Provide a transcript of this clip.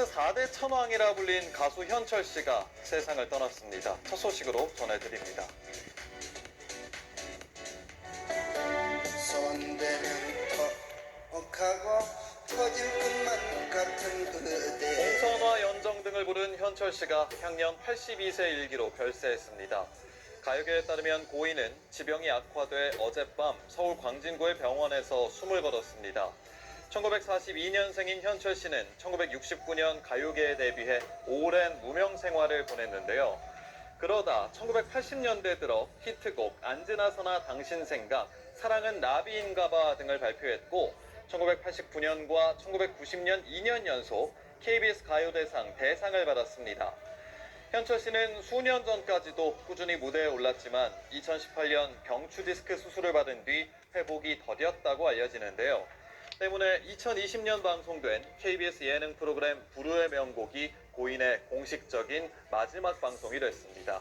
콘서트 4대 천왕이라 불린 가수 현철 씨가 세상을 떠났습니다. 첫 소식으로 전해드립니다. 공선화 연정 등을 부른 현철 씨가 향년 82세 일기로 별세했습니다. 가요계에 따르면 고인은 지병이 악화돼 어젯밤 서울 광진구의 병원에서 숨을 거뒀습니다. 1942년생인 현철 씨는 1969년 가요계에 데뷔해 오랜 무명 생활을 보냈는데요. 그러다 1980년대 들어 히트곡 안지나서나 당신 생각, 사랑은 나비인가봐 등을 발표했고 1989년과 1990년 2년 연속 KBS 가요대상 대상을 받았습니다. 현철 씨는 수년 전까지도 꾸준히 무대에 올랐지만 2018년 경추 디스크 수술을 받은 뒤 회복이 더뎠다고 알려지는데요. 때문에 2020년 방송된 KBS 예능 프로그램 부르의 명곡이 고인의 공식적인 마지막 방송이 됐습니다.